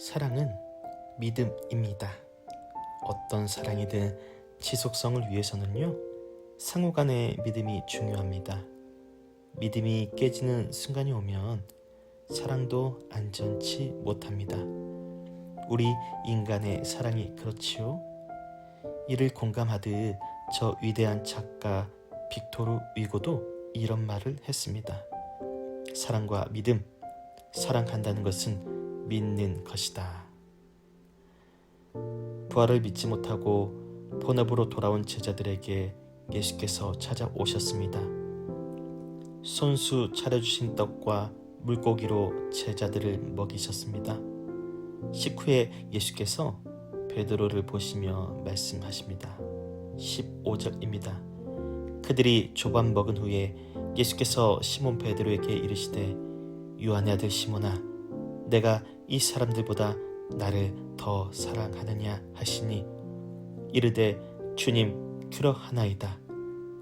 사랑은 믿음입니다. 어떤 사랑이든 지속성을 위해서는요, 상호 간의 믿음이 중요합니다. 믿음이 깨지는 순간이 오면 사랑도 안전치 못합니다. 우리 인간의 사랑이 그렇지요? 이를 공감하듯 저 위대한 작가 빅토르 위고도 이런 말을 했습니다. 사랑과 믿음, 사랑한다는 것은 믿는 것이다. 부활을 믿지 못하고 본업으로 돌아온 제자들에게 예수께서 찾아오셨습니다. 손수 차려주신 떡과 물고기로 제자들을 먹이셨습니다. 식후에 예수께서 베드로를 보시며 말씀하십니다. 15절입니다. 그들이 조반 먹은 후에 예수께서 시몬 베드로에게 이르시되 요한의 아들 시몬아 내가 이 사람들보다 나를 더 사랑하느냐 하시니 이르되 주님 그러하나이다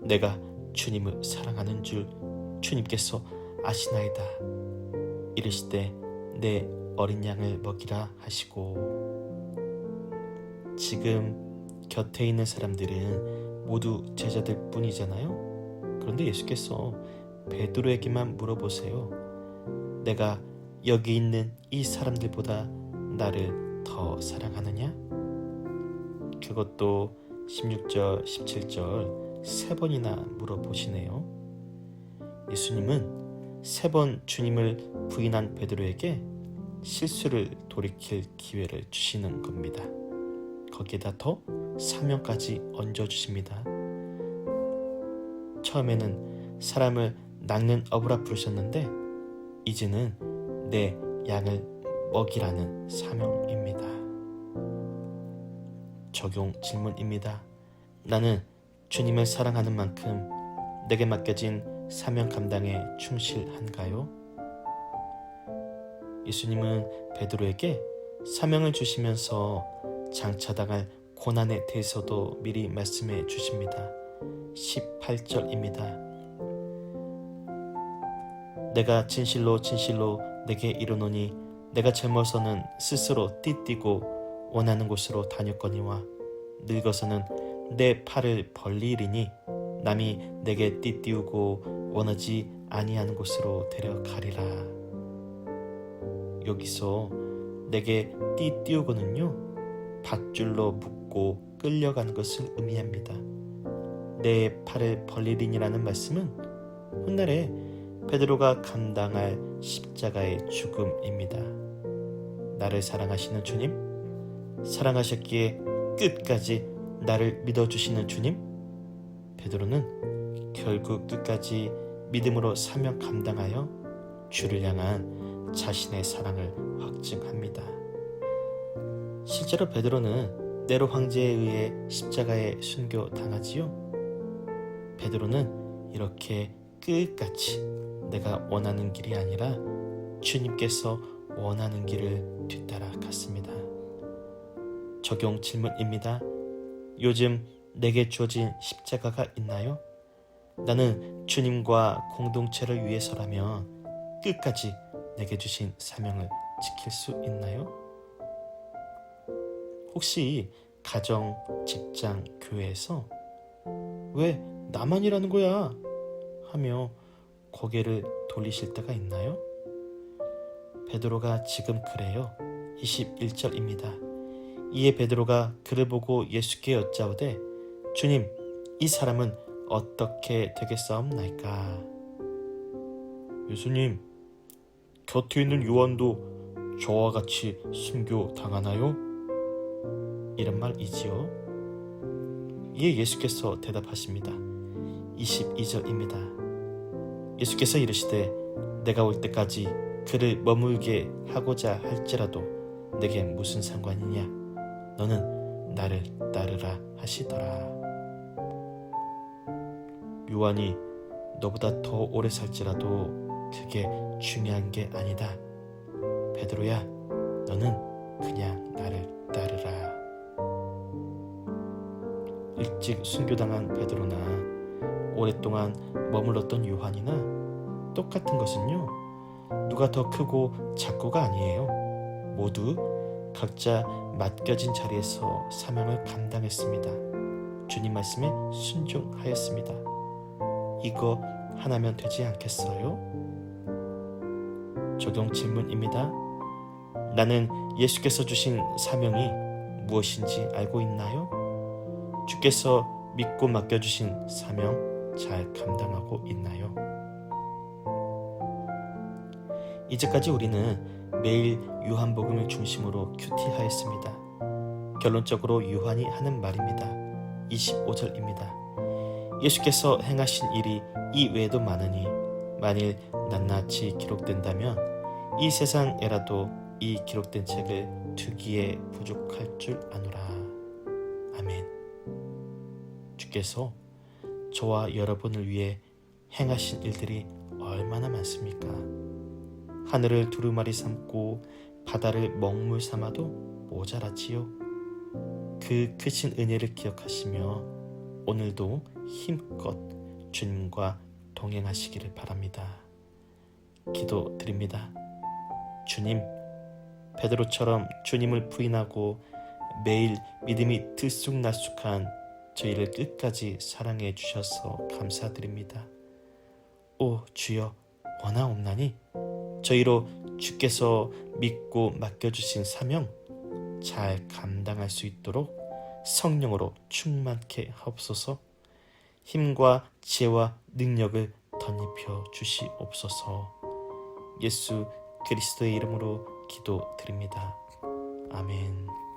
내가 주님을 사랑하는 줄 주님께서 아시나이다 이르시되 내 어린 양을 먹이라 하시고 지금 곁에 있는 사람들은 모두 제자들 뿐이잖아요. 그런데 예수께서 베드로에게만 물어보세요. 내가 여기 있는 이 사람들보다 나를 더 사랑하느냐? 그것도 16절, 17절 세 번이나 물어보시네요. 예수님은 세 번 주님을 부인한 베드로에게 실수를 돌이킬 기회를 주시는 겁니다. 거기에다 더 사명까지 얹어 주십니다. 처음에는 사람을 낚는 어부라 부르셨는데 이제는 내 양을 먹이라는 사명입니다. 적용 질문입니다. 나는 주님을 사랑하는 만큼 내게 맡겨진 사명 감당에 충실한가요? 예수님은 베드로에게 사명을 주시면서 장차당할 고난에 대해서도 미리 말씀해 주십니다. 18절입니다. 내가 진실로 진실로 내게 이르노니 내가 젊어서는 스스로 띠띠고 원하는 곳으로 다녔거니와 늙어서는 내 팔을 벌리리니 남이 내게 띠띠우고 원하지 아니하는 곳으로 데려가리라. 여기서 내게 띠띠우고는요 밧줄로 묶고 끌려가는 것을 의미합니다. 내 팔을 벌리리니라는 말씀은 훗날에 베드로가 감당할 십자가의 죽음입니다. 나를 사랑하시는 주님, 사랑하셨기에 끝까지 나를 믿어주시는 주님, 베드로는 결국 끝까지 믿음으로 사명 감당하여 주를 향한 자신의 사랑을 확증합니다. 실제로 베드로는 네로 황제에 의해 십자가에 순교 당하지요. 베드로는 이렇게 끝까지 내가 원하는 길이 아니라 주님께서 원하는 길을 뒤따라 갔습니다. 적용 질문입니다. 요즘 내게 주어진 십자가가 있나요? 나는 주님과 공동체를 위해서라면 끝까지 내게 주신 사명을 지킬 수 있나요? 혹시 가정, 직장, 교회에서 왜 나만 이라는 거야? 하며 고개를 돌리실 때가 있나요? 베드로가 지금 그래요. 21절입니다. 이에 베드로가 그를 보고 예수께 여짜오되 주님 이 사람은 어떻게 되겠사옵나이까? 예수님 곁에 있는 요한도 저와 같이 순교 당하나요? 이런 말이지요. 이에 예수께서 대답하십니다. 22절입니다. 예수께서 이르시되 내가 올 때까지 그를 머물게 하고자 할지라도 내게 무슨 상관이냐? 너는 나를 따르라 하시더라. 요한이 너보다 더 오래 살지라도 그게 중요한 게 아니다. 베드로야, 너는 그냥 나를 따르라. 일찍 순교당한 베드로나 오랫동안 머물렀던 요한이나 똑같은 것은요. 누가 더 크고 작고가 아니에요. 모두 각자 맡겨진 자리에서 사명을 감당했습니다. 주님 말씀에 순종하였습니다. 이거 하나면 되지 않겠어요? 적용 질문입니다. 나는 예수께서 주신 사명이 무엇인지 알고 있나요? 주께서 믿고 맡겨주신 사명 잘 감당하고 있나요? 이제까지 우리는 매일 요한복음을 중심으로 큐티하였습니다. 결론적으로 요한이 하는 말입니다. 25절입니다. 예수께서 행하신 일이 이 외에도 많으니 만일 낱낱이 기록된다면 이 세상에라도 이 기록된 책을 두기에 부족할 줄 아노라. 아멘. 주께서 저와 여러분을 위해 행하신 일들이 얼마나 많습니까? 하늘을 두루마리 삼고 바다를 먹물 삼아도 모자라지요. 그 크신 은혜를 기억하시며 오늘도 힘껏 주님과 동행하시기를 바랍니다. 기도 드립니다. 주님, 베드로처럼 주님을 부인하고 매일 믿음이 들쑥날쑥한 저희를 끝까지 사랑해 주셔서 감사드립니다. 오 주여 원하옵나니 저희로 주께서 믿고 맡겨주신 사명 잘 감당할 수 있도록 성령으로 충만케 하옵소서 힘과 지혜와 능력을 덧입혀 주시옵소서 예수 그리스도의 이름으로 기도드립니다. 아멘.